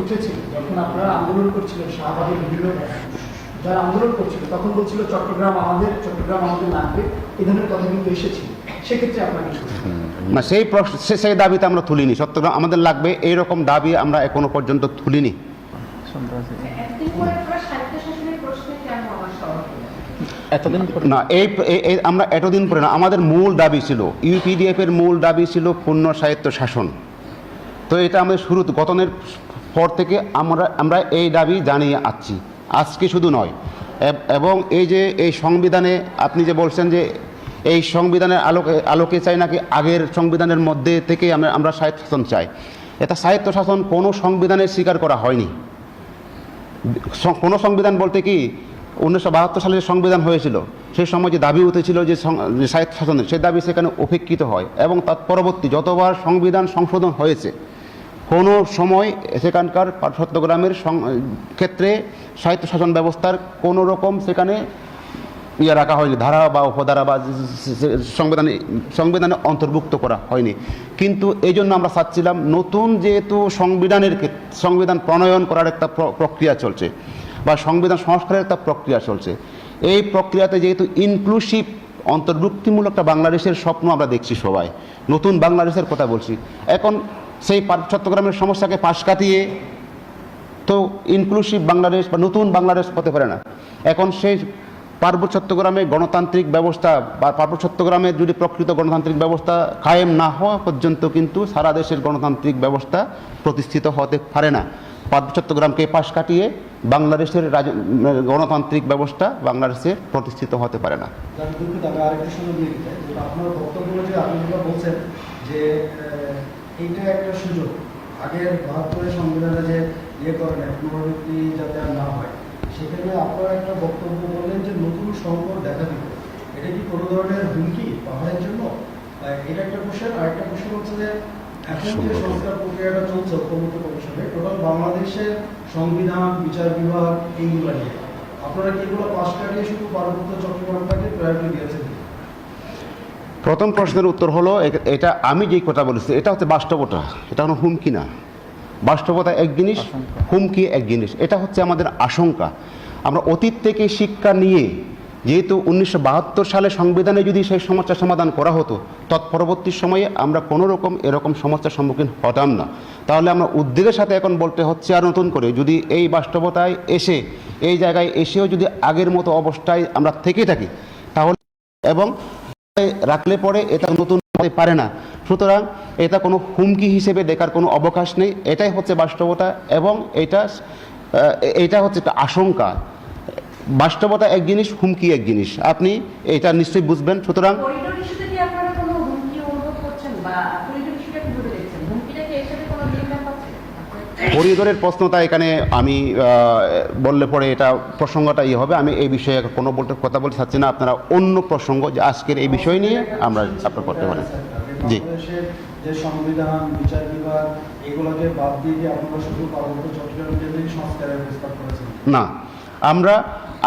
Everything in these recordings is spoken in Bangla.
উঠেছিল যখন আপনারা আন্দোলন করছিলেন শাহবাগের বিভিন্ন যারা আন্দোলন করছিল তখন বলছিল চট্টগ্রাম আমাদের চট্টগ্রাম আমাদের লাগবে। এই ধরনের কথা কিন্তু এসেছিল সেক্ষেত্রে আপনাকে না সেই প্রশ্ন সেই দাবিতে আমরা তুলিনি। চট্টগ্রাম আমাদের লাগবে এইরকম দাবি আমরা এখনও পর্যন্ত তুলিনি? এতদিন না এই এই- এই আমরা এতদিন পরে না আমাদের মূল দাবি ছিল ইউপিডিএফ এর মূল দাবি ছিল পূর্ণ সাহিত্য শাসন। তো এটা আমাদের শুরু গঠনের পর থেকে আমরা আমরা এই দাবি জানিয়ে আসছি। আজকে শুধু নয়। এবং এই যে এই সংবিধানে আপনি যে বলছেন যে এই সংবিধানের আলোকে আলোকে চাই নাকি আগের সংবিধানের মধ্যে থেকে আমরা আমরা সাহিত্য শাসন চাই। এটা সাহিত্য শাসন কোনো সংবিধানে স্বীকার করা হয়নি। কোনো সংবিধান বলতে কি, উনিশশো বাহাত্তর সালে সংবিধান হয়েছিল, সেই সময় যে দাবি উঠেছিল যে সং- যে সাহিত্য শাসনের সেই দাবি সেখানে উপেক্ষিত হয়। এবং তার পরবর্তী যতবার সংবিধান সংশোধন হয়েছে কোনো সময় সেখানকার চট্টগ্রামের সং- ক্ষেত্রে সাহিত্য শাসন ব্যবস্থার কোনো রকম সেখানে ইয়ে রাখা হয়নি, ধারা বা উপধারা বা সংবিধানে সংবিধানে অন্তর্ভুক্ত করা হয়নি। কিন্তু এই জন্য আমরা চাচ্ছিলাম নতুন যেহেতু সংবিধানের সংবিধান প্রণয়ন করার একটা প্র- প্রক্রিয়া চলছে বা সংবিধান সংস্কারের একটা প্রক্রিয়া চলছে, এই প্রক্রিয়াতে যেহেতু ইনক্লুসিভ অন্তর্ভুক্তিমূলক একটা বাংলাদেশের স্বপ্ন আমরা দেখছি সবাই, নতুন বাংলাদেশের কথা বলছি। এখন সেই চট্টগ্রামের সমস্যাকে পাশ কাটিয়ে তো ইনক্লুসিভ বাংলাদেশ বা নতুন বাংলাদেশ হতে পারে না। এখন সেই পার্বত্য চট্টগ্রামে গণতান্ত্রিক ব্যবস্থা বা পার্বত্য চট্টগ্রামে যদি প্রকৃত গণতান্ত্রিক ব্যবস্থা কায়েম না হওয়া পর্যন্ত কিন্তু সারা দেশের গণতান্ত্রিক ব্যবস্থা প্রতিষ্ঠিত হতে পারে না। পার্বত্য চট্টগ্রামকে পাশ কাটিয়ে বাংলাদেশের গণতান্ত্রিক ব্যবস্থা বাংলাদেশে প্রতিষ্ঠিত হতে পারে না। যে এইটা একটা সুযোগ। আগের বাহাত্তরের সংবিধানে যে ইয়ে করেন এক পুনরাবৃত্তি যাতে আর না হয় সেখানে আপনারা একটা বক্তব্য বললেন যে নতুন সংকট দেখা দিবে এটা কি কোনো ধরনের হুমকি পাহাড়ের জন্য? এটা একটা কোশ্চেন আর একটা কোশ্চেন হচ্ছে যে এখন যে সংস্কার প্রক্রিয়াটা চলছে ঐক্যমত্য কমিশনে টোটাল বাংলাদেশের সংবিধান বিচার বিভাগ এইগুলো নিয়ে আপনারা কি এগুলো পাশ কাটিয়ে শুধু পার্বত্য চট্টগ্রামটাকে প্রায়োরিটি দিয়েছেন? প্রথম প্রশ্নের উত্তর হলো এটা আমি যেই কথা বলেছি এটা হচ্ছে বাস্তবতা এটা কোনো হুমকি না। বাস্তবতা এক জিনিস হুমকি এক জিনিস এটা হচ্ছে আমাদের আশঙ্কা। আমরা অতীত থেকে শিক্ষা নিয়ে যেহেতু উনিশশো বাহাত্তর সালে সংবিধানে যদি সেই সমস্যার সমাধান করা হতো তৎপরবর্তী সময়ে আমরা কোনো রকম এরকম সমস্যার সম্মুখীন হতাম না। তাহলে আমরা উদ্বেগের সাথে এখন বলতে হচ্ছে আর নতুন করে যদি এই বাস্তবতায় এসে এই জায়গায় এসেও যদি আগের মতো অবস্থায় আমরা থেকে থাকি তাহলে এবং রাখলে পরে এটা নতুন হতে পারে না। সুতরাং এটা কোনো হুমকি হিসেবে দেখার কোনো অবকাশ নেই। এটাই হচ্ছে বাস্তবতা এবং এটা এটা হচ্ছে একটা আশঙ্কা। বাস্তবতা এক জিনিস, হুমকি এক জিনিস। আপনি এটা নিশ্চয়ই বুঝবেন। সুতরাং করিডোর ইস্যুতে কি আপনারা কোনো হুমকি অনুভব করছেন বা করিডোর ইস্যুটা কীভাবে দেখছেন হুমকিটা কি এর সাথে কোনো লিঙ্ক পাচ্ছে করিডোরের প্রশ্নটা এখানে আমি বললে পরে এটা প্রসঙ্গটা ইয়ে হবে। আমি এই বিষয়ে কোনো বলতে কথা বলতে চাচ্ছি না। আপনারা অন্য প্রসঙ্গ যে আজকের এই বিষয় নিয়ে আমরা আপনার করতে পারেন জি। যে সংবিধান বিচার বিভাগ এগুলোকে বাদ দিয়ে আপনারা শুধু পার্বত্য চট্টগ্রাম কেন্দ্রিক সংস্কারের প্রস্তাব করেছেন? না। আমরা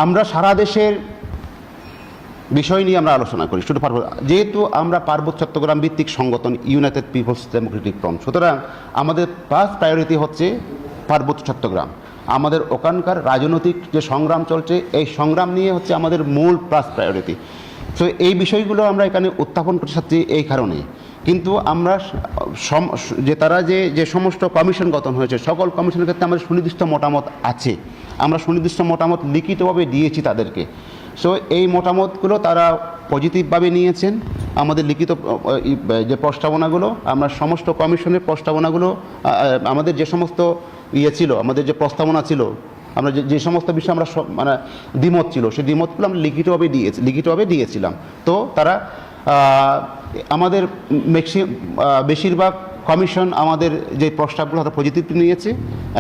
আমরা সারা দেশের বিষয় নিয়ে আমরা আলোচনা করি, শুধু পার্বত্য যেহেতু আমরা পার্বত্য চট্টগ্রাম ভিত্তিক সংগঠন ইউনাইটেড পিপলস ডেমোক্রেটিক ফ্রন্ট সুতরাং আমাদের ফার্স্ট প্রায়োরিটি হচ্ছে পার্বত্য চট্টগ্রাম। আমাদের ওখানকার রাজনৈতিক যে সংগ্রাম চলছে, এই সংগ্রাম নিয়ে হচ্ছে আমাদের মূল ফার্স্ট প্রায়োরিটি তো এই বিষয়গুলো আমরা এখানে উত্থাপন করতে চাচ্ছি এই কারণে। কিন্তু আমরা যে তারা যে যে সমস্ত কমিশন গঠন হয়েছে, সকল কমিশনের ক্ষেত্রে আমাদের সুনির্দিষ্ট মতামত আছে। আমরা সুনির্দিষ্ট মতামত লিখিতভাবে দিয়েছি তাদেরকে। সো এই মতামতগুলো তারা পজিটিভভাবে নিয়েছেন। আমাদের লিখিত যে প্রস্তাবনাগুলো, আমরা সমস্ত কমিশনের প্রস্তাবনাগুলো আমাদের যে সমস্ত ইয়ে ছিল, আমাদের যে প্রস্তাবনা ছিল, আমরা যে সমস্ত বিষয়ে আমরা মানে দ্বিমত ছিল, সেই দ্বিমতগুলো আমরা লিখিতভাবে দিয়েছি, লিখিতভাবে দিয়েছিলাম। তো তারা আমাদের বেশিরভাগ কমিশন আমাদের যে প্রস্তাবগুলো, তারা পজিটিভ নিয়েছে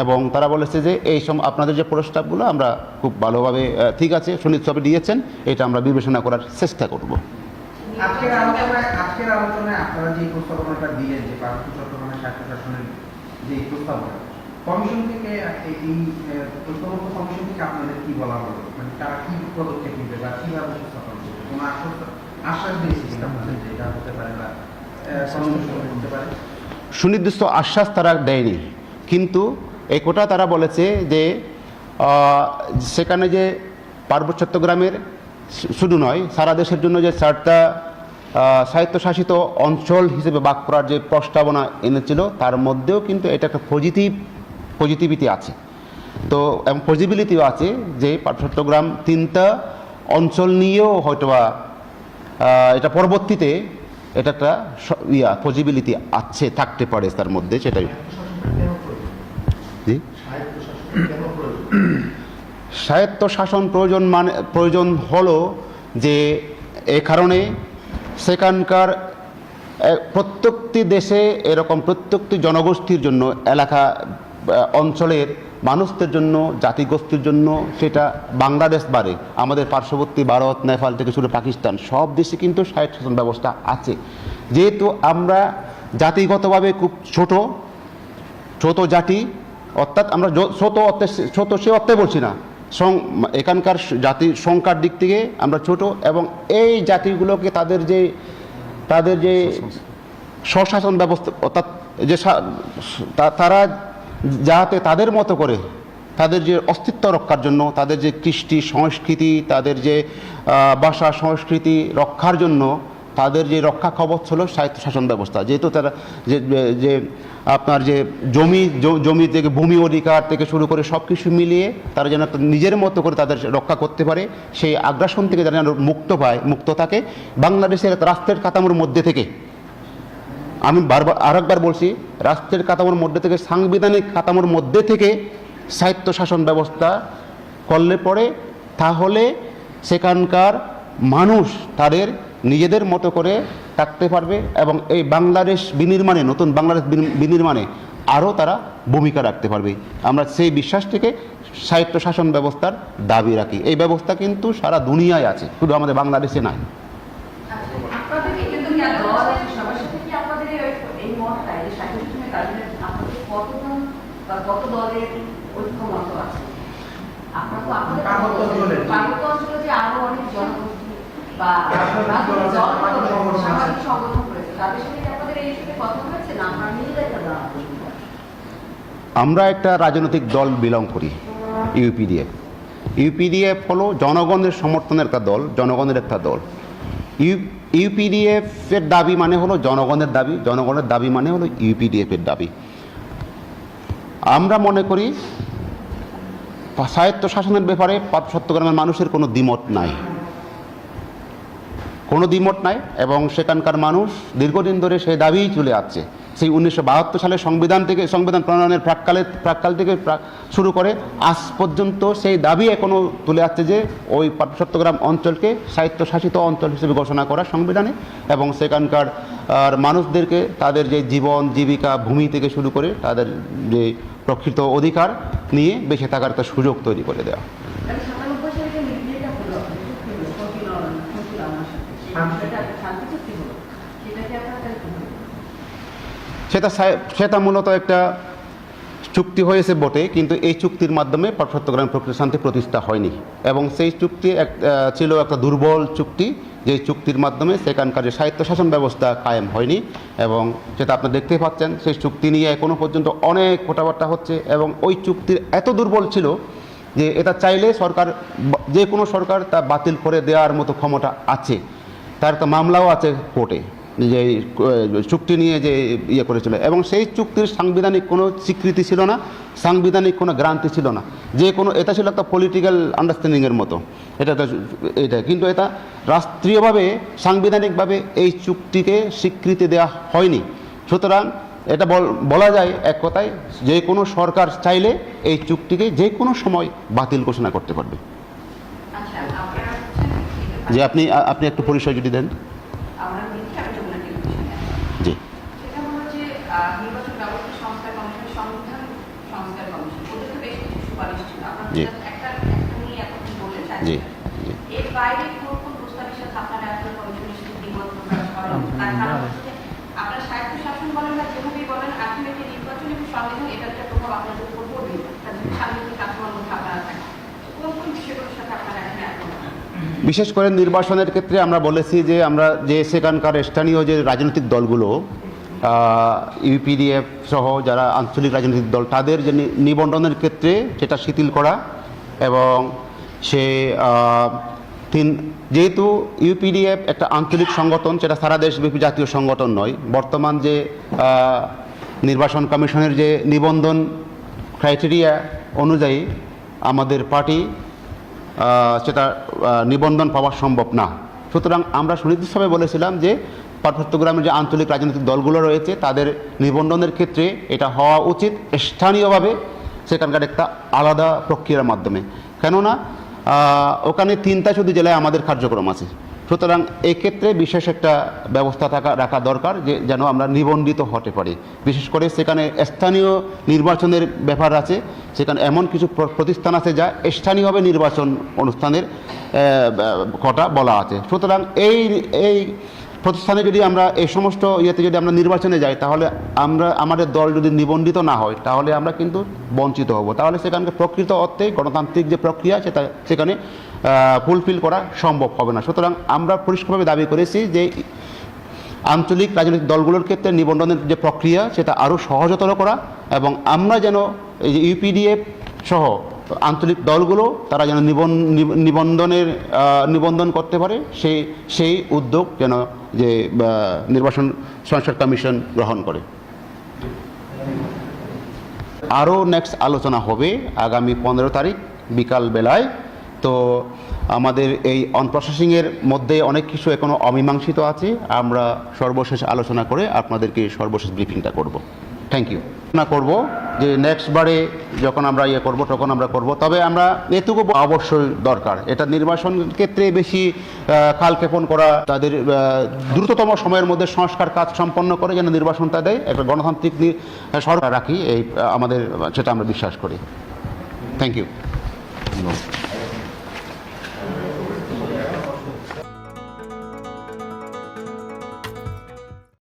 এবং তারা বলেছে যে এই সম, আপনাদের যে প্রস্তাবগুলো, আমরা খুব ভালোভাবে ঠিক আছে সুনিশ্চিতভাবে দিয়েছেন, এটা আমরা বিবেচনা করার চেষ্টা করব। মানে আশ্বাস দিয়েছে কিনা আপনাদের যে এটা হতে পারে বা পারে? সুনির্দিষ্ট আশ্বাস তারা দেয়নি। কিন্তু এই কোটা তারা বলেছে যে সেখানে যে পার্বত্য চট্টগ্রামের শুধু নয়, সারা দেশের জন্য যে চারটা স্বায়ত্তশাসিত অঞ্চল হিসেবে বাক করার যে প্রস্তাবনা এনেছিল, তার মধ্যেও কিন্তু এটা একটা পজিটিভ পজিটিভিটি আছে। তো, এবং পজিবিলিটিও আছে যে চট্টগ্রাম তিনটা অঞ্চল নিয়েও হয়তোবা এটা পরবর্তীতে এটা একটা ইয়া পজিবিলিটি আছে, থাকতে পারে তার মধ্যে, সেটাই। স্বায়ত্ত শাসন প্রয়োজন মানে প্রয়োজন হলো যে এ কারণে সেখানকার প্রত্যেকটি দেশে এরকম প্রত্যেকটি জনগোষ্ঠীর জন্য এলাকা, অঞ্চলের মানুষদের জন্য জাতিগোষ্ঠীর জন্য সেটা বাংলাদেশ বারে আমাদের পার্শ্ববর্তী ভারত নেপাল থেকে শুরু পাকিস্তান সব দেশে কিন্তু স্বায়ত্ত শাসন ব্যবস্থা আছে। যেহেতু আমরা জাতিগতভাবে খুব ছোট ছোট জাতি অর্থাৎ আমরা ছোট অর্থে ছোট সে অর্থে বলছি না। সং- এখানকার জাতি সংখ্যার দিক থেকে আমরা ছোট এবং এই জাতিগুলোকে তাদের যে তাদের যে স্বশাসন। ব্যবস্থা অর্থাৎ যে তারা যাতে তাদের মতো করে তাদের যে অস্তিত্ব রক্ষার জন্য, তাদের যে কৃষ্টি সংস্কৃতি, তাদের যে ভাষা সংস্কৃতি রক্ষার জন্য তাদের যে রক্ষা কবচ হলো স্বায়ত্তশাসন ব্যবস্থা। যেহেতু তারা, যে, যে- আপনার যে জমি জমি থেকে ভূমি অধিকার থেকে শুরু করে সব কিছু মিলিয়ে তারা যেন নিজের মতো করে তাদের রক্ষা করতে পারে, সেই আগ্রাসন থেকে যারা যেন মুক্ত পায়, মুক্ত থাকে। বাংলাদেশের রাষ্ট্রের কাঠামোর মধ্যে থেকে আমি বারবার, আরেকবার বলছি, রাষ্ট্রের কাতামোর মধ্যে থেকে, সাংবিধানিক কাতামোর মধ্যে থেকে সাহিত্য শাসন ব্যবস্থা করলে পরে, তাহলে সেখানকার মানুষ তাদের নিজেদের মতো করে থাকতে পারবে এবং এই বাংলাদেশ বিনির্মাণে, নতুন বাংলাদেশ বিনির্মাণে আরও তারা ভূমিকা রাখতে পারবে। আমরা সেই বিশ্বাস থেকে সাহিত্য শাসন ব্যবস্থার দাবি রাখি। এই ব্যবস্থা কিন্তু সারা দুনিয়ায় আছে, শুধু আমাদের বাংলাদেশে নাই আপনাদের কি কিন্তু কি দলের সবার সাথে কি আপনাদের এই- এই মতটা এই স্বাধীন সময় দাবিতে আপনাদের কতজন বা কত দলের ঐক্যমত আছে? আপনার তো আপনাদের পার্বত্য অঞ্চলে। যে আরও অনেক জনগোষ্ঠী বা রাজনৈতিক দল, রাজনৈতিক দল, সামাজিক সংগঠন আছে। সামাজিক সংগঠন করেছে তাদের সাথে আপনাদের এই বিষয়ে কথা হয়েছে? না আপনারা নিজেদের আমরা একটা রাজনৈতিক দল বিলং করি ইউপিডিএফ। ইউপিডিএফ হলো জনগণের সমর্থনের একটা দল জনগণের একটা দল। ইউ ইউপিডিএফ এর দাবি মানে হলো জনগণের দাবি জনগণের দাবি মানে হলো ইউপিডিএফ এর দাবি। আমরা মনে করি স্বায়ত্তশাসনের ব্যাপারে সত্যগ্রামের মানুষের কোনো দ্বিমত নাই। কোনো দ্বিমত নাই এবং সেখানকার মানুষ দীর্ঘদিন ধরে সেই দাবিই চলে আসছে। সেই উনিশশো সালের সংবিধান থেকে, সংবিধান প্রণয়নের প্রাককালে, প্রাককাল থেকে শুরু করে আজ পর্যন্ত সেই দাবি এখনও তুলে আসছে যে ওই চট্টগ্রাম অঞ্চলকে স্বায়ত্তশাসিত অঞ্চল হিসেবে ঘোষণা করা সংবিধানে এবং সেখানকার, আর মানুষদেরকে তাদের যে জীবন, জীবিকা, ভূমি থেকে শুরু করে তাদের যে প্রকৃত অধিকার নিয়ে বেঁচে থাকার একটা সুযোগ তৈরি করে দেওয়া। সালে সেটা শান্তি চুক্তি হলো সেটাকে আপনারা তাই কি বলেন? সেটা সেটা মূলত একটা চুক্তি হয়েছে বটে, কিন্তু এই চুক্তির মাধ্যমে পার্বত্য চট্টগ্রাম প্রকৃত শান্তি প্রতিষ্ঠা হয়নি। এবং সেই চুক্তি এক ছিল একটা দুর্বল চুক্তি, যে চুক্তির মাধ্যমে সেখানকার যে সাহিত্য শাসন ব্যবস্থা কায়েম হয়নি এবং সেটা আপনি দেখতে পাচ্ছেন, সেই চুক্তি নিয়ে এখনও পর্যন্ত অনেক কথাবার্তা হচ্ছে এবং ওই চুক্তির এত দুর্বল ছিল যে এটা চাইলে সরকার যে কোনো সরকার তা বাতিল করে দেওয়ার মতো ক্ষমতা আছে। তার একটা মামলাও আছে কোর্টে। যে চুক্তি নিয়ে যে ইয়ে করেছিল এবং সেই চুক্তির সাংবিধানিক কোনো স্বীকৃতি ছিল না সাংবিধানিক কোনো গ্রান্তি ছিল না। যে কোনো এটা ছিল একটা পলিটিক্যাল আন্ডারস্ট্যান্ডিংয়ের মতো। এটা তো এটা কিন্তু এটা রাষ্ট্রীয়ভাবে সাংবিধানিকভাবে এই চুক্তিকে স্বীকৃতি দেওয়া হয়নি। সুতরাং এটা বল- বলা যায় এক কথায় যে কোনো সরকার চাইলে এই চুক্তিকে যে কোনো সময় বাতিল ঘোষণা করতে পারবে। আচ্ছা যে আপনি আপনি একটু পরিচয় যদি দেন আমরা দেখি আমি যমুনা টেলিভিশনে জি সেটা হলো যে আহ, নির্বাচন ব্যবস্থা সংস্কার কমিশন সংবিধান সংস্কার কমিশন। ওদের তো বেশ কিছু সুপারিশ ছিল। আপনারা একটা একটা নিয়ে এতক্ষণ বললেন জি এর বাইরে কোন কোন প্রস্তাবের সাথে আপনারা আসলে কমিশনের সাথে দ্বিমত প্রকাশ করেন? তার কারণ হচ্ছে যে আপনারা শাসন বলেন বা যেভাবেই বলেন আলটিমেটলি নির্বাচন এবং সংবিধান এটার একটা প্রভাব আপনাদের উপর পড়বে। তাদের মধ্যে আপনারা থাকেন। কোন কোন বিষয়গুলোর সাথে আপনারা এখানে বিশেষ করে নির্বাচনের ক্ষেত্রে আমরা বলেছি যে আমরা যে সেখানকার স্থানীয় যে রাজনৈতিক দলগুলো ইউপিডিএফ সহ যারা আঞ্চলিক রাজনৈতিক দল, তাদের যে নিবন্ধনের ক্ষেত্রে সেটা শিথিল করা এবং সে তিন, যেহেতু ইউপিডিএফ একটা আঞ্চলিক সংগঠন, সেটা সারা দেশব্যাপী জাতীয় সংগঠন নয়, বর্তমান যে নির্বাচন কমিশনের যে নিবন্ধন ক্রাইটেরিয়া অনুযায়ী আমাদের পার্টি সেটা নিবন্ধন পাওয়া সম্ভব না। সুতরাং আমরা সুনির্দিষ্টভাবে বলেছিলাম যে পার্বত্য গ্রামের যে আঞ্চলিক রাজনৈতিক দলগুলো রয়েছে, তাদের নিবন্ধনের ক্ষেত্রে এটা হওয়া উচিত স্থানীয়ভাবে সেখানকার একটা আলাদা প্রক্রিয়ার মাধ্যমে। কেননা ওখানে তিনটা শুধু জেলায় আমাদের কার্যক্রম আছে। সুতরাং এক্ষেত্রে বিশেষ একটা ব্যবস্থা থাকা, রাখা দরকার যে যেন আমরা নিবন্ধিত হতে পারি। বিশেষ করে সেখানে স্থানীয় নির্বাচনের ব্যাপার আছে, সেখানে এমন কিছু প্রতিষ্ঠান আছে যা স্থানীয়ভাবে নির্বাচন অনুষ্ঠানের কথা বলা আছে। সুতরাং এই এই প্রতিষ্ঠানে যদি আমরা এই সমস্ত ইয়েতে যদি আমরা নির্বাচনে যাই, তাহলে আমরা, আমাদের দল যদি নিবন্ধিত না হয়, তাহলে আমরা কিন্তু বঞ্চিত হব। তাহলে সেখানকার প্রকৃত অর্থে গণতান্ত্রিক যে প্রক্রিয়া, সেটা সেখানে ফুলফিল করা সম্ভব হবে না। সুতরাং আমরা পরিষ্কারভাবে দাবি করেছি যে আঞ্চলিক রাজনৈতিক দলগুলোর ক্ষেত্রে নিবন্ধনের যে প্রক্রিয়া, সেটা আরও সহজতর করা এবং আমরা যেন এই যে ইউপিডিএফ সহ আঞ্চলিক দলগুলো তারা যেন নিবন নিবন্ধনের নিবন্ধন করতে পারে সেই সেই উদ্যোগ যেন যে নির্বাচন সংসদ কমিশন গ্রহণ করে। আরও নেক্সট আলোচনা হবে আগামী পনেরো তারিখ বিকাল বেলায়। তো আমাদের এই অন প্রসেসিংয়ের মধ্যে অনেক কিছু এখনও অমীমাংসিত আছে। আমরা সর্বশেষ আলোচনা করে আপনাদেরকে সর্বশেষ ব্রিফিংটা করব। থ্যাংক ইউ না করব যে নেক্সট বারে যখন আমরা ইয়ে করব, তখন আমরা করব। তবে আমরা এটুকু অবশ্যই দরকার। এটা নির্বাচন ক্ষেত্রে বেশি কালক্ষেপণ করা, তাদের দ্রুততম সময়ের মধ্যে সংস্কার কাজ সম্পন্ন করে যেন নির্বাচনটা দেয়। একটা গণতান্ত্রিক সরকার রাখি, এই আমাদের, সেটা আমরা বিশ্বাস করি। Thank you